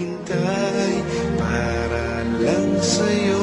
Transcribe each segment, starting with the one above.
naghihintay para lang sa'yo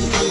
you.